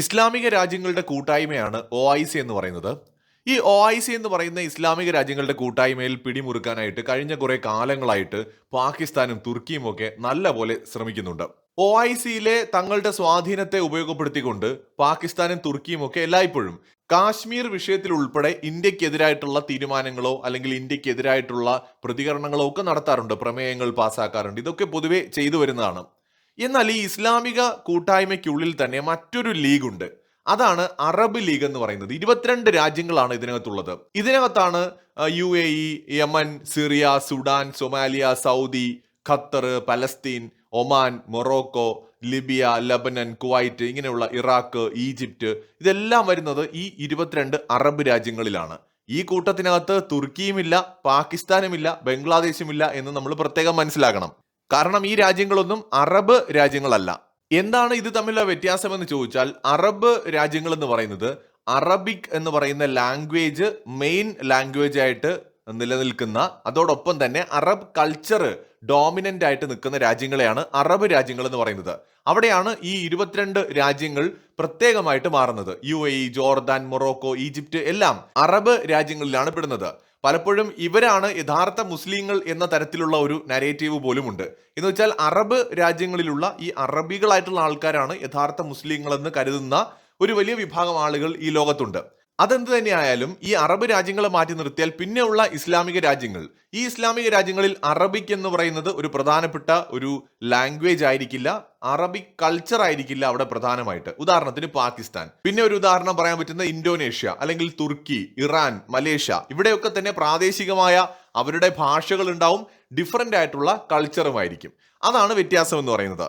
ഇസ്ലാമിക രാജ്യങ്ങളുടെ കൂട്ടായ്മയാണ് ഒ ഐ സി എന്ന് പറയുന്നത്. ഈ ഒ ഐ സി എന്ന് പറയുന്ന ഇസ്ലാമിക രാജ്യങ്ങളുടെ കൂട്ടായ്മയിൽ പിടിമുറുക്കാനായിട്ട് കഴിഞ്ഞ കുറേ കാലങ്ങളായിട്ട് പാകിസ്ഥാനും തുർക്കിയും ഒക്കെ നല്ല പോലെ ശ്രമിക്കുന്നുണ്ട്. ഒ ഐ സിയിലെ തങ്ങളുടെ സ്വാധീനത്തെ ഉപയോഗപ്പെടുത്തിക്കൊണ്ട് പാകിസ്ഥാനും തുർക്കിയും ഒക്കെ എല്ലായ്പ്പോഴും കാശ്മീർ വിഷയത്തിൽ ഉൾപ്പെടെ ഇന്ത്യക്കെതിരായിട്ടുള്ള തീരുമാനങ്ങളോ അല്ലെങ്കിൽ ഇന്ത്യക്കെതിരായിട്ടുള്ള പ്രതികരണങ്ങളോ ഒക്കെ നടത്താറുണ്ട്. പ്രമേയങ്ങൾ പാസ്സാക്കാറുണ്ട് ഇതൊക്കെ പൊതുവെ ചെയ്തു വരുന്നതാണ്. എന്നാൽ ഈ ഇസ്ലാമിക കൂട്ടായ്മയ്ക്കുള്ളിൽ തന്നെ മറ്റൊരു ലീഗുണ്ട്. അതാണ് അറബ് ലീഗ് എന്ന് പറയുന്നത്. ഇരുപത്തിരണ്ട് രാജ്യങ്ങളാണ് ഇതിനകത്തുള്ളത്. ഇതിനകത്താണ് U A E Yemen Syria Sudan Somalia Saudi Qatar Palestine Oman Morocco Libya Lebanon Kuwait ഇങ്ങനെയുള്ള ഇറാഖ് ഈജിപ്റ്റ് ഇതെല്ലാം വരുന്നത് ഈ ഇരുപത്തിരണ്ട് അറബ് രാജ്യങ്ങളിലാണ്. ഈ കൂട്ടത്തിനകത്ത് തുർക്കിയുമില്ല പാകിസ്ഥാനുമില്ല ബംഗ്ലാദേശുമില്ല എന്ന് നമ്മൾ പ്രത്യേകം മനസ്സിലാക്കണം. കാരണം ഈ രാജ്യങ്ങളൊന്നും അറബ് രാജ്യങ്ങളല്ല. എന്താണ് ഇത് തമ്മിലുള്ള വ്യത്യാസം എന്ന് ചോദിച്ചാൽ അറബ് രാജ്യങ്ങൾ എന്ന് പറയുന്നത് അറബിക് എന്ന് പറയുന്ന ലാംഗ്വേജ് മെയിൻ ലാംഗ്വേജ് ആയിട്ട് നിലനിൽക്കുന്ന അതോടൊപ്പം തന്നെ അറബ് കൾച്ചർ ഡോമിനന്റ് ആയിട്ട് നിൽക്കുന്ന രാജ്യങ്ങളെയാണ് അറബ് രാജ്യങ്ങൾ എന്ന് പറയുന്നത്. അവിടെയാണ് ഈ ഇരുപത്തിരണ്ട് രാജ്യങ്ങൾ പ്രത്യേകമായിട്ട് മാറുന്നത്. U A Jordan Morocco Egypt എല്ലാം അറബ് രാജ്യങ്ങളിലാണ് പെടുന്നത്. പലപ്പോഴും ഇവരാണ് യഥാർത്ഥ മുസ്ലിങ്ങൾ എന്ന തരത്തിലുള്ള ഒരു നരേറ്റീവ് പോലുമുണ്ട്. എന്ന് വെച്ചാൽ അറബ് രാജ്യങ്ങളിലുള്ള ഈ അറബികളായിട്ടുള്ള ആൾക്കാരാണ് യഥാർത്ഥ മുസ്ലിങ്ങൾ എന്ന് കരുതുന്ന ഒരു വലിയ വിഭാഗം ആളുകൾ ഈ ലോകത്തുണ്ട്. അതെന്ത് തന്നെയായാലും ഈ അറബ് രാജ്യങ്ങളെ മാറ്റി നിർത്തിയാൽ പിന്നെയുള്ള ഇസ്ലാമിക രാജ്യങ്ങൾ ഈ ഇസ്ലാമിക രാജ്യങ്ങളിൽ അറബിക് എന്ന് പറയുന്നത് ഒരു പ്രധാനപ്പെട്ട ഒരു ലാംഗ്വേജ് ആയിരിക്കില്ല അറബിക് കൾച്ചർ ആയിരിക്കില്ല അവിടെ പ്രധാനമായിട്ട്. ഉദാഹരണത്തിന് പാകിസ്ഥാൻ. പിന്നെ ഒരു ഉദാഹരണം പറയാൻ പറ്റുന്ന ഇന്തോനേഷ്യ അല്ലെങ്കിൽ തുർക്കി ഇറാൻ മലേഷ്യ. ഇവിടെയൊക്കെ തന്നെ പ്രാദേശികമായ അവരുടെ ഭാഷകൾ ഉണ്ടാവും ഡിഫറന്റ് ആയിട്ടുള്ള കൾച്ചറുമായിരിക്കും അതാണ് വ്യത്യാസം എന്ന് പറയുന്നത്.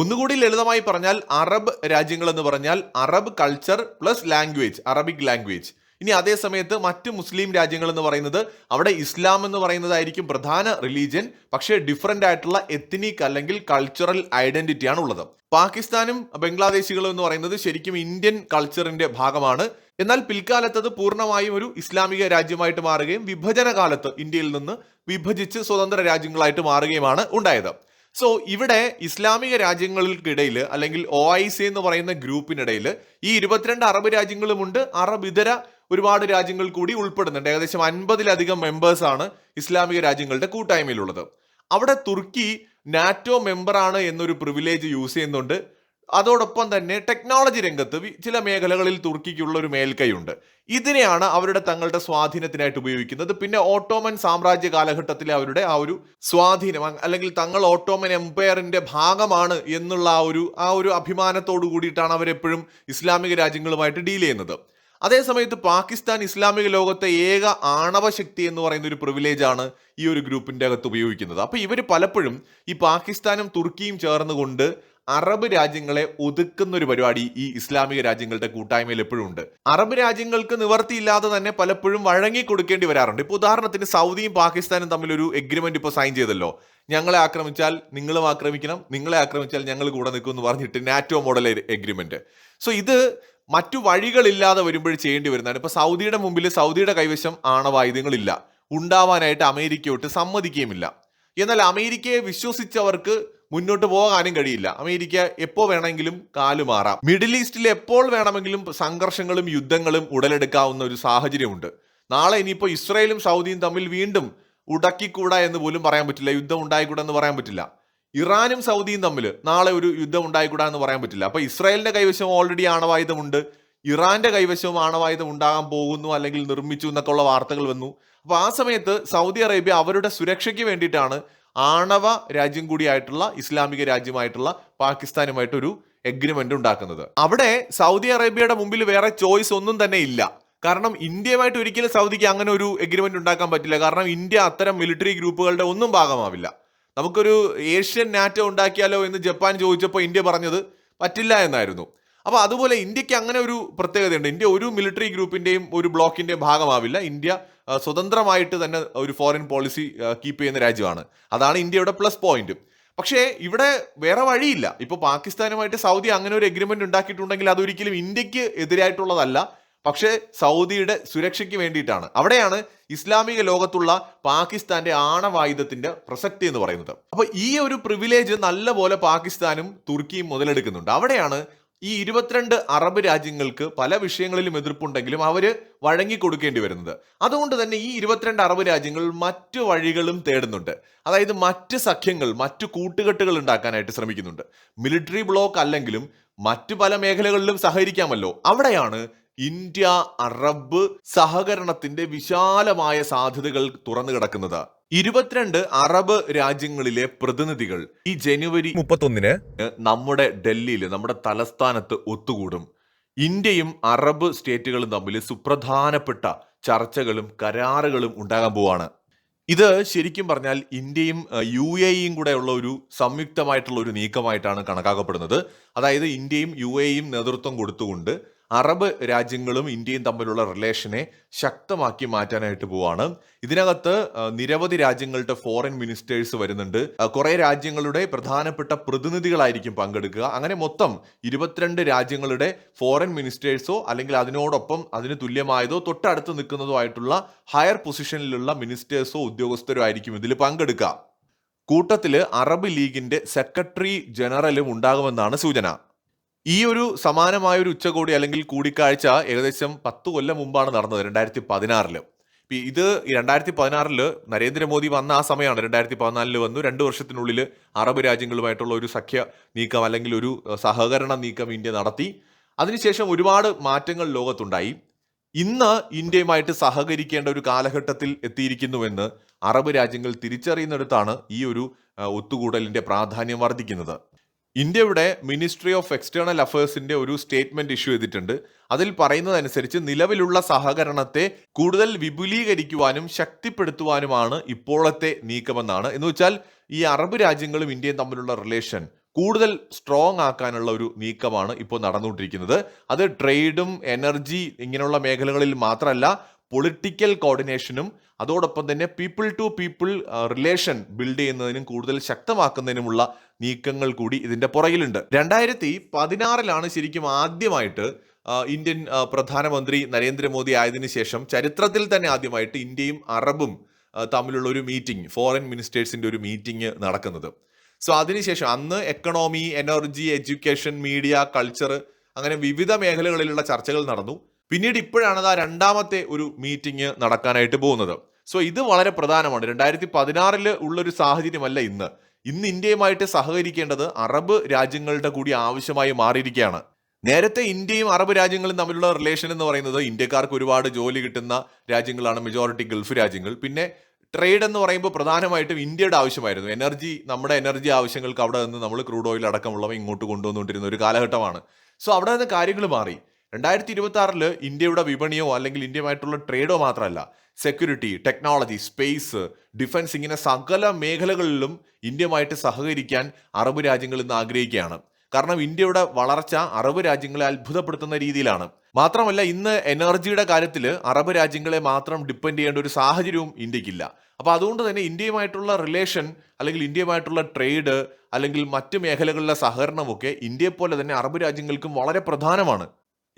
ഒന്നുകൂടി ലളിതമായി പറഞ്ഞാൽ അറബ് രാജ്യങ്ങൾ എന്ന് പറഞ്ഞാൽ Arab culture plus language Arabic language ഇനി അതേ സമയത്ത് മറ്റ് മുസ്ലിം രാജ്യങ്ങൾ എന്ന് പറയുന്നത് അവിടെ ഇസ്ലാം എന്ന് പറയുന്നതായിരിക്കും പ്രധാന റിലീജിയൻ പക്ഷേ ഡിഫറെന്റ് ആയിട്ടുള്ള എത്നിക് അല്ലെങ്കിൽ കൾച്ചറൽ ഐഡന്റിറ്റി ആണ് ഉള്ളത്. പാകിസ്ഥാനും ബംഗ്ലാദേശികളും എന്ന് പറയുന്നത് ശരിക്കും ഇന്ത്യൻ കൾച്ചറിന്റെ ഭാഗമാണ്. എന്നാൽ പിൽക്കാലത്ത് അത് പൂർണമായും ഒരു ഇസ്ലാമിക രാജ്യമായിട്ട് മാറുകയും വിഭജന കാലത്ത് ഇന്ത്യയിൽ നിന്ന് വിഭജിച്ച് സ്വതന്ത്ര രാജ്യങ്ങളായിട്ട് മാറുകയുമാണ് ഉണ്ടായത്. സോ ഇവിടെ ഇസ്ലാമിക രാജ്യങ്ങൾക്കിടയിൽ അല്ലെങ്കിൽ ഒ ഐ സി എന്ന് പറയുന്ന ഗ്രൂപ്പിനിടയിൽ ഈ ഇരുപത്തിരണ്ട് അറബ് രാജ്യങ്ങളുമുണ്ട്. അറബ് ഇതര ഒരുപാട് രാജ്യങ്ങൾ കൂടി ഉൾപ്പെടുന്നുണ്ട്. ഏകദേശം അൻപതിലധികം മെമ്പേഴ്സ് ആണ് ഇസ്ലാമിക രാജ്യങ്ങളുടെ കൂട്ടായ്മയിലുള്ളത്. അവിടെ തുർക്കി നാറ്റോ മെമ്പറാണ് എന്നൊരു പ്രിവിലേജ് യൂസ് ചെയ്യുന്നുണ്ട്. അതോടൊപ്പം തന്നെ ടെക്നോളജി രംഗത്ത് ചില മേഖലകളിൽ തുർക്കിക്കുള്ള ഒരു മേൽക്കൈയുണ്ട്. ഇതിനെയാണ് അവരുടെ തങ്ങളുടെ സ്വാധീനത്തിനായിട്ട് ഉപയോഗിക്കുന്നത്. പിന്നെ ഓട്ടോമൻ സാമ്രാജ്യ കാലഘട്ടത്തിലെ അവരുടെ ആ ഒരു സ്വാധീനം അല്ലെങ്കിൽ തങ്ങൾ ഓട്ടോമൻ എംപയറിന്റെ ഭാഗമാണ് എന്നുള്ള ആ ഒരു ആ ഒരു അഭിമാനത്തോടു കൂടിയിട്ടാണ് അവരെപ്പോഴും ഇസ്ലാമിക രാജ്യങ്ങളുമായിട്ട് ഡീൽ ചെയ്യുന്നത്. അതേസമയത്ത് പാകിസ്ഥാൻ ഇസ്ലാമിക ലോകത്തെ ഏക ആണവ ശക്തി എന്ന് പറയുന്ന ഒരു പ്രിവിലേജ് ആണ് ഈ ഒരു ഗ്രൂപ്പിന്റെ അകത്ത് ഉപയോഗിക്കുന്നത്. അപ്പൊ ഇവർ പലപ്പോഴും ഈ പാകിസ്ഥാനും തുർക്കിയും ചേർന്നുകൊണ്ട് അറബ് രാജ്യങ്ങളെ ഒതുക്കുന്ന ഒരു പരിപാടി ഈ ഇസ്ലാമിക രാജ്യങ്ങളുടെ കൂട്ടായ്മയിൽ എപ്പോഴും ഉണ്ട്. അറബ് രാജ്യങ്ങൾക്ക് നിവർത്തിയില്ലാതെ തന്നെ പലപ്പോഴും വഴങ്ങി കൊടുക്കേണ്ടി വരാറുണ്ട്. ഇപ്പൊ ഉദാഹരണത്തിന് സൗദിയും പാകിസ്ഥാനും തമ്മിൽ ഒരു എഗ്രിമെന്റ് ഇപ്പോൾ സൈൻ ചെയ്തല്ലോ. ഞങ്ങളെ ആക്രമിച്ചാൽ നിങ്ങളും ആക്രമിക്കണം നിങ്ങളെ ആക്രമിച്ചാൽ ഞങ്ങൾ കൂടെ നിൽക്കും എന്ന് പറഞ്ഞിട്ട് നാറ്റോ മോഡൽ എഗ്രിമെന്റ് സോ ഇത് മറ്റു വഴികളില്ലാതെ വരുമ്പോൾ ചെയ്യേണ്ടി വരുന്നതാണ്. ഇപ്പൊ സൗദിയുടെ മുമ്പിൽ സൗദിയുടെ കൈവശം ആണവായുധങ്ങളില്ല. ഉണ്ടാവാനായിട്ട് അമേരിക്കയോട്ട് സമ്മതിക്കുകയുമില്ല. എന്നാൽ അമേരിക്കയെ വിശ്വസിച്ചവർക്ക് മുന്നോട്ട് പോകാനും കഴിയില്ല. അമേരിക്ക എപ്പോൾ വേണമെങ്കിലും കാലുമാറാം മിഡിൽ ഈസ്റ്റിൽ എപ്പോൾ വേണമെങ്കിലും സംഘർഷങ്ങളും യുദ്ധങ്ങളും ഉടലെടുക്കാവുന്ന ഒരു സാഹചര്യമുണ്ട്. നാളെ ഇനിയിപ്പോൾ ഇസ്രയേലും സൗദിയും തമ്മിൽ വീണ്ടും ഉടക്കിക്കൂടാ എന്ന് പോലും പറയാൻ പറ്റില്ല. യുദ്ധം ഉണ്ടായിക്കൂടാ എന്ന് പറയാൻ പറ്റില്ല. ഇറാനും സൗദിയും തമ്മിൽ നാളെ ഒരു യുദ്ധം ഉണ്ടായിക്കൂടാ എന്ന് പറയാൻ പറ്റില്ല. അപ്പോൾ ഇസ്രായേലിന്റെ കൈവശം ഓൾറെഡി ആണവായുധമുണ്ട്. ഇറാന്റെ കൈവശവും ആണവായുധം ഉണ്ടാകാൻ പോകുന്നു അല്ലെങ്കിൽ നിർമ്മിച്ചു എന്നൊക്കെ ഉള്ള വാർത്തകൾ വന്നു. അപ്പോൾ ആ സമയത്ത് സൗദി അറേബ്യ അവരുടെ സുരക്ഷയ്ക്ക് വേണ്ടിയിട്ടാണ് ആണവ രാജ്യം കൂടിയായിട്ടുള്ള ഇസ്ലാമിക രാജ്യമായിട്ടുള്ള പാകിസ്ഥാനുമായിട്ടൊരു എഗ്രിമെന്റ് ഉണ്ടാക്കുന്നത്. അവിടെ സൗദി അറേബ്യയുടെ മുമ്പിൽ വേറെ ചോയ്സ് ഒന്നും തന്നെ ഇല്ല. കാരണം ഇന്ത്യയുമായിട്ട് ഒരിക്കലും സൗദിക്ക് അങ്ങനെ ഒരു എഗ്രിമെന്റ് ഉണ്ടാക്കാൻ പറ്റില്ല. കാരണം ഇന്ത്യ അത്തരം മിലിറ്ററി ഗ്രൂപ്പുകളുടെ ഒന്നും ഭാഗമാവില്ല. നമുക്കൊരു ഏഷ്യൻ നാറ്റോ ഉണ്ടാക്കിയാലോ എന്ന് ജപ്പാൻ ചോദിച്ചപ്പോൾ ഇന്ത്യ പറഞ്ഞത് പറ്റില്ല എന്നായിരുന്നു. അപ്പോൾ അതുപോലെ ഇന്ത്യയ്ക്ക് അങ്ങനെ ഒരു പ്രത്യേകതയുണ്ട്. ഇന്ത്യ ഒരു മിലിറ്ററി ഗ്രൂപ്പിന്റെയും ഒരു ബ്ലോക്കിന്റെയും ഭാഗമാവില്ല. ഇന്ത്യ സ്വതന്ത്രമായിട്ട് തന്നെ ഒരു ഫോറിൻ പോളിസി കീപ്പ് ചെയ്യുന്ന രാജ്യമാണ്. അതാണ് ഇന്ത്യയുടെ പ്ലസ് പോയിന്റ് പക്ഷേ ഇവിടെ വേറെ വഴിയില്ല. ഇപ്പോൾ പാകിസ്ഥാനുമായിട്ട് സൗദി അങ്ങനെ ഒരു എഗ്രിമെന്റ് ഉണ്ടാക്കിയിട്ടുണ്ടെങ്കിൽ അതൊരിക്കലും ഇന്ത്യയ്ക്ക് എതിരായിട്ടുള്ളതല്ല. പക്ഷേ സൗദിയുടെ സുരക്ഷയ്ക്ക് വേണ്ടിയിട്ടാണ്. അവിടെയാണ് ഇസ്ലാമിക ലോകത്തുള്ള പാകിസ്ഥാന്റെ ആണവായുധത്തിന്റെ പ്രസക്തി എന്ന് പറയുന്നത്. അപ്പോൾ ഈ ഒരു പ്രിവിലേജ് നല്ലപോലെ പാകിസ്ഥാനും തുർക്കിയും മുതലെടുക്കുന്നുണ്ട്. അവിടെയാണ് ഈ ഇരുപത്തിരണ്ട് അറബ് രാജ്യങ്ങൾക്ക് പല വിഷയങ്ങളിലും എതിർപ്പുണ്ടെങ്കിലും അവർ വഴങ്ങിക്കൊടുക്കേണ്ടി വരുന്നത്. അതുകൊണ്ട് തന്നെ ഈ ഇരുപത്തിരണ്ട് അറബ് രാജ്യങ്ങൾ മറ്റു വഴികളും തേടുന്നുണ്ട്. അതായത് മറ്റ് സഖ്യങ്ങൾ മറ്റു കൂട്ടുകെട്ടുകൾ ഉണ്ടാക്കാനായിട്ട് ശ്രമിക്കുന്നുണ്ട്. മിലിറ്ററി ബ്ലോക്ക് അല്ലെങ്കിലും മറ്റു പല മേഖലകളിലും സഹകരിക്കാമല്ലോ. അവിടെയാണ് ഇന്ത്യ അറബ് സഹകരണത്തിന്റെ വിശാലമായ സാധ്യതകൾ തുറന്നു കിടക്കുന്നത്. ഇരുപത്തിരണ്ട് അറബ് രാജ്യങ്ങളിലെ പ്രതിനിധികൾ ഈ ജനുവരി മുപ്പത്തൊന്നിന് നമ്മുടെ ഡൽഹിയിൽ നമ്മുടെ തലസ്ഥാനത്ത് ഒത്തുകൂടും. ഇന്ത്യയും അറബ് സ്റ്റേറ്റുകളും തമ്മിൽ സുപ്രധാനപ്പെട്ട ചർച്ചകളും കരാറുകളും ഉണ്ടാകാൻ പോവാണ്. ഇത് ശരിക്കും പറഞ്ഞാൽ ഇന്ത്യയും യു എയും കൂടെ ഉള്ള ഒരു സംയുക്തമായിട്ടുള്ള ഒരു നീക്കമായിട്ടാണ് കണക്കാക്കപ്പെടുന്നത്. അതായത് ഇന്ത്യയും യു എയും നേതൃത്വം കൊടുത്തുകൊണ്ട് അറബ് രാജ്യങ്ങളും ഇന്ത്യയും തമ്മിലുള്ള റിലേഷനെ ശക്തമാക്കി മാറ്റാനായിട്ട് പോവാണ്. ഇതിനകത്ത് നിരവധി രാജ്യങ്ങളുടെ ഫോറിൻ മിനിസ്റ്റേഴ്സ് വരുന്നുണ്ട്. കുറെ രാജ്യങ്ങളുടെ പ്രധാനപ്പെട്ട പ്രതിനിധികളായിരിക്കും പങ്കെടുക്കുക. അങ്ങനെ മൊത്തം ഇരുപത്തിരണ്ട് രാജ്യങ്ങളുടെ ഫോറിൻ മിനിസ്റ്റേഴ്സോ അല്ലെങ്കിൽ അതിനോടൊപ്പം അതിന് തുല്യമായതോ തൊട്ടടുത്ത് നിൽക്കുന്നതോ ആയിട്ടുള്ള ഹയർ പൊസിഷനിലുള്ള മിനിസ്റ്റേഴ്സോ ഉദ്യോഗസ്ഥരോ ആയിരിക്കും ഇതിൽ പങ്കെടുക്കുക. കൂട്ടത്തിൽ അറബ് ലീഗിന്റെ സെക്രട്ടറി ജനറലും ഉണ്ടാകുമെന്നാണ് സൂചന. ഈ ഒരു സമാനമായ ഒരു ഉച്ചകോടി അല്ലെങ്കിൽ കൂടിക്കാഴ്ച ഏകദേശം പത്ത് കൊല്ലം മുമ്പാണ് നടന്നത് രണ്ടായിരത്തി പതിനാറിൽ ഇത് രണ്ടായിരത്തി പതിനാറിൽ നരേന്ദ്രമോദി വന്ന ആ സമയമാണ് രണ്ടായിരത്തി പതിനാലിൽ വന്നു. രണ്ട് വർഷത്തിനുള്ളിൽ അറബ് രാജ്യങ്ങളുമായിട്ടുള്ള ഒരു സഖ്യ നീക്കം അല്ലെങ്കിൽ ഒരു സഹകരണ നീക്കം ഇന്ത്യ നടത്തി. അതിനുശേഷം ഒരുപാട് മാറ്റങ്ങൾ ലോകത്തുണ്ടായി. ഇന്ന് ഇന്ത്യയുമായിട്ട് സഹകരിക്കേണ്ട ഒരു കാലഘട്ടത്തിൽ എത്തിയിരിക്കുന്നുവെന്ന് അറബ് രാജ്യങ്ങൾ തിരിച്ചറിയുന്നിടത്താണ് ഈ ഒരു ഒത്തുകൂടലിന്റെ പ്രാധാന്യം വർദ്ധിക്കുന്നത്. ഇന്ത്യയുടെ മിനിസ്ട്രി ഓഫ് എക്സ്റ്റേണൽ അഫയേഴ്സിന്റെ ഒരു സ്റ്റേറ്റ്മെന്റ് ഇഷ്യൂ ചെയ്തിട്ടുണ്ട്. അതിൽ പറയുന്നതനുസരിച്ച് നിലവിലുള്ള സഹകരണത്തെ കൂടുതൽ വിപുലീകരിക്കുവാനും ശക്തിപ്പെടുത്തുവാനുമാണ് ഇപ്പോഴത്തെ നീക്കമെന്നാണ്. എന്ന് വെച്ചാൽ ഈ അറബ് രാജ്യങ്ങളും ഇന്ത്യയും തമ്മിലുള്ള റിലേഷൻ കൂടുതൽ സ്ട്രോങ് ആക്കാനുള്ള ഒരു നീക്കമാണ് ഇപ്പോൾ നടന്നുകൊണ്ടിരിക്കുന്നത്. അത് ട്രേഡും എനർജി ഇങ്ങനെയുള്ള മേഖലകളിൽ മാത്രമല്ല പൊളിറ്റിക്കൽ കോർഡിനേഷനും അതോടൊപ്പം തന്നെ people to people relation build ചെയ്യുന്നതിനും കൂടുതൽ ശക്തമാക്കുന്നതിനുമുള്ള നീക്കങ്ങൾ കൂടി ഇതിന്റെ പുറകിലുണ്ട്. രണ്ടായിരത്തി പതിനാറിലാണ് ശരിക്കും ആദ്യമായിട്ട് ഇന്ത്യൻ പ്രധാനമന്ത്രി നരേന്ദ്രമോദി ആയതിനു ശേഷം ചരിത്രത്തിൽ തന്നെ ആദ്യമായിട്ട് ഇന്ത്യയും അറബും തമ്മിലുള്ള ഒരു മീറ്റിംഗ് ഫോറിൻ മിനിസ്റ്റേഴ്സിന്റെ ഒരു മീറ്റിംഗ് നടക്കുന്നത്. സോ അതിനുശേഷം അന്ന് economy energy education media culture അങ്ങനെ വിവിധ മേഖലകളിലുള്ള ചർച്ചകൾ നടന്നു. പിന്നീട് ഇപ്പോഴാണ് ആ രണ്ടാമത്തെ ഒരു മീറ്റിംഗ് നടക്കാനായിട്ട് പോകുന്നത്. സോ ഇത് വളരെ പ്രധാനമാണ്. രണ്ടായിരത്തി പതിനാറിൽ ഉള്ളൊരു സാഹചര്യമല്ല ഇന്ന്. ഇന്ന് ഇന്ത്യയുമായിട്ട് സഹകരിക്കേണ്ടത് അറബ് രാജ്യങ്ങളുടെ കൂടി ആവശ്യമായി മാറിയിരിക്കുകയാണ്. നേരത്തെ ഇന്ത്യയും അറബ് രാജ്യങ്ങളും തമ്മിലുള്ള റിലേഷൻ എന്ന് പറയുന്നത് ഇന്ത്യക്കാർക്ക് ഒരുപാട് ജോലി കിട്ടുന്ന രാജ്യങ്ങളാണ് മെജോറിറ്റി ഗൾഫ് രാജ്യങ്ങൾ. പിന്നെ ട്രേഡ് എന്ന് പറയുമ്പോൾ പ്രധാനമായിട്ടും ഇന്ത്യയുടെ ആവശ്യമായിരുന്നു. എനർജി നമ്മുടെ എനർജി ആവശ്യങ്ങൾക്ക് അവിടെ നിന്ന് നമ്മൾ ക്രൂഡ് ഓയിൽ അടക്കമുള്ളവ ഇങ്ങോട്ട് കൊണ്ടുവന്നുകൊണ്ടിരുന്ന ഒരു കാലഘട്ടമാണ്. സോ അവിടെ നിന്ന് കാര്യങ്ങൾ മാറി. രണ്ടായിരത്തി ഇരുപത്തി ആറിൽ ഇന്ത്യയുടെ വിപണിയോ അല്ലെങ്കിൽ ഇന്ത്യയുമായിട്ടുള്ള ട്രേഡോ മാത്രമല്ല സെക്യൂരിറ്റി ടെക്നോളജി സ്പേസ് ഡിഫൻസ് ഇങ്ങനെ സകല മേഖലകളിലും ഇന്ത്യയുമായിട്ട് സഹകരിക്കാൻ അറബ് രാജ്യങ്ങൾ ഇന്ന് ആഗ്രഹിക്കുകയാണ്. കാരണം ഇന്ത്യയുടെ വളർച്ച അറബ് രാജ്യങ്ങളെ അത്ഭുതപ്പെടുത്തുന്ന രീതിയിലാണ്. മാത്രമല്ല ഇന്ന് എനർജിയുടെ കാര്യത്തിൽ അറബ് രാജ്യങ്ങളെ മാത്രം ഡിപ്പെൻഡ് ചെയ്യേണ്ട ഒരു സാഹചര്യവും ഇന്ത്യക്കില്ല. അപ്പോൾ അതുകൊണ്ട് തന്നെ ഇന്ത്യയുമായിട്ടുള്ള റിലേഷൻ അല്ലെങ്കിൽ ഇന്ത്യയുമായിട്ടുള്ള ട്രേഡ് അല്ലെങ്കിൽ മറ്റ് മേഖലകളിലെ സഹകരണമൊക്കെ ഇന്ത്യയെ പോലെ തന്നെ അറബ് രാജ്യങ്ങൾക്കും വളരെ പ്രധാനമാണ്.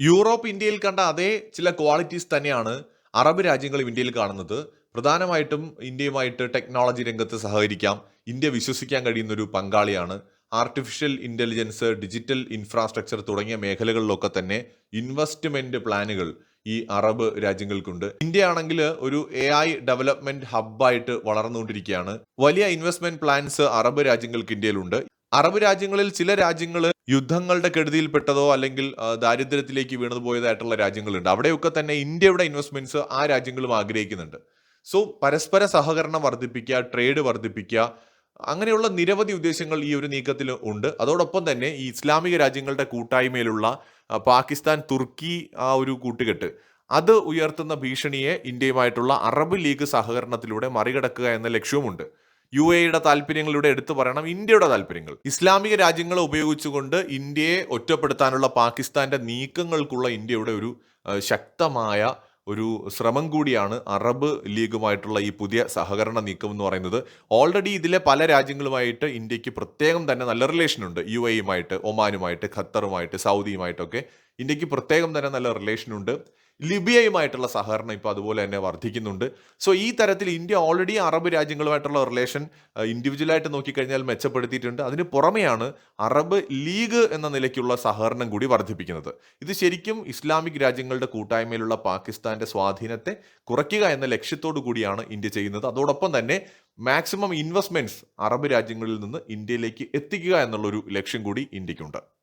യൂറോപ്പ് ഇന്ത്യയിൽ കണ്ട അതേ ചില ക്വാളിറ്റീസ് തന്നെയാണ് അറബ് രാജ്യങ്ങളും ഇന്ത്യയിൽ കാണുന്നത്. പ്രധാനമായിട്ടും ഇന്ത്യയുമായിട്ട് ടെക്നോളജി രംഗത്ത് സഹകരിക്കാം. ഇന്ത്യ വിശ്വസിക്കാൻ കഴിയുന്ന ഒരു പങ്കാളിയാണ്. ആർട്ടിഫിഷ്യൽ ഇന്റലിജൻസ് ഡിജിറ്റൽ ഇൻഫ്രാസ്ട്രക്ചർ തുടങ്ങിയ മേഖലകളിലൊക്കെ തന്നെ ഇൻവെസ്റ്റ്മെന്റ് പ്ലാനുകൾ ഈ അറബ് രാജ്യങ്ങൾക്കുണ്ട്. ഇന്ത്യ ആണെങ്കിൽ ഒരു എ ഐ ഡെവലപ്മെന്റ് ഹബ്ബായിട്ട് വളർന്നുകൊണ്ടിരിക്കുകയാണ്. വലിയ ഇൻവെസ്റ്റ്മെന്റ് പ്ലാൻസ് അറബ് രാജ്യങ്ങൾക്ക് ഇന്ത്യയിലുണ്ട്. അറബ് രാജ്യങ്ങളിൽ ചില രാജ്യങ്ങൾ യുദ്ധങ്ങളുടെ കെടുതിയിൽപ്പെട്ടതോ അല്ലെങ്കിൽ ദാരിദ്ര്യത്തിലേക്ക് വീണു പോയതായിട്ടുള്ള രാജ്യങ്ങളുണ്ട്. അവിടെയൊക്കെ തന്നെ ഇന്ത്യയുടെ ഇൻവെസ്റ്റ്മെന്റ്സ് ആ രാജ്യങ്ങളും ആഗ്രഹിക്കുന്നുണ്ട്. സോ പരസ്പര സഹകരണം വർദ്ധിപ്പിക്കുക ട്രേഡ് വർദ്ധിപ്പിക്കുക അങ്ങനെയുള്ള നിരവധി ഉദ്ദേശങ്ങൾ ഈ ഒരു നീക്കത്തിൽ ഉണ്ട്. അതോടൊപ്പം തന്നെ ഈ ഇസ്ലാമിക രാജ്യങ്ങളുടെ കൂട്ടായ്മയിലുള്ള പാകിസ്ഥാൻ തുർക്കി ആ ഒരു കൂട്ടുകെട്ട് അത് ഉയർത്തുന്ന ഭീഷണിയെ ഇന്ത്യയുമായിട്ടുള്ള അറബ് ലീഗ് സഹകരണത്തിലൂടെ മറികടക്കുക എന്ന ലക്ഷ്യവുമുണ്ട്. യു എയുടെ താല്പര്യങ്ങളിലൂടെ എടുത്തു പറയണം ഇന്ത്യയുടെ താല്പര്യങ്ങൾ. ഇസ്ലാമിക രാജ്യങ്ങളെ ഉപയോഗിച്ചുകൊണ്ട് ഇന്ത്യയെ ഒറ്റപ്പെടുത്താനുള്ള പാകിസ്ഥാന്റെ നീക്കങ്ങൾക്കുള്ള ഇന്ത്യയുടെ ഒരു ശക്തമായ ഒരു ശ്രമം കൂടിയാണ് അറബ് ലീഗുമായിട്ടുള്ള ഈ പുതിയ സഹകരണ നീക്കം എന്ന് പറയുന്നത്. ഓൾറെഡി ഇതിലെ പല രാജ്യങ്ങളുമായിട്ട് ഇന്ത്യയ്ക്ക് പ്രത്യേകം തന്നെ നല്ല റിലേഷൻ ഉണ്ട്. യു എയുമായിട്ട് ഒമാനുമായിട്ട് ഖത്തറുമായിട്ട് സൗദിയുമായിട്ടൊക്കെ. ഇന്ത്യയ്ക്ക് പ്രത്യേകം തന്നെ നല്ല റിലേഷൻ ഉണ്ട്. ലിബിയയുമായിട്ടുള്ള സഹകരണം ഇപ്പോൾ അതുപോലെ തന്നെ വർദ്ധിക്കുന്നുണ്ട്. സോ ഈ തരത്തിൽ ഇന്ത്യ ഓൾറെഡി അറബ് രാജ്യങ്ങളുമായിട്ടുള്ള റിലേഷൻ ഇൻഡിവിജ്വലായിട്ട് നോക്കിക്കഴിഞ്ഞാൽ മെച്ചപ്പെടുത്തിയിട്ടുണ്ട്. അതിന് പുറമെയാണ് അറബ് ലീഗ് എന്ന നിലയ്ക്കുള്ള സഹകരണം കൂടി വർദ്ധിപ്പിക്കുന്നത്. ഇത് ശരിക്കും ഇസ്ലാമിക് രാജ്യങ്ങളുടെ കൂട്ടായ്മയിലുള്ള പാകിസ്ഥാന്റെ സ്വാധീനത്തെ കുറയ്ക്കുക എന്ന ലക്ഷ്യത്തോടു കൂടിയാണ് ഇന്ത്യ ചെയ്യുന്നത്. അതോടൊപ്പം തന്നെ മാക്സിമം ഇൻവെസ്റ്റ്മെന്റ്സ് അറബ് രാജ്യങ്ങളിൽ നിന്ന് ഇന്ത്യയിലേക്ക് എത്തിക്കുക എന്നുള്ളൊരു ലക്ഷ്യം കൂടി ഇന്ത്യക്കുണ്ട്.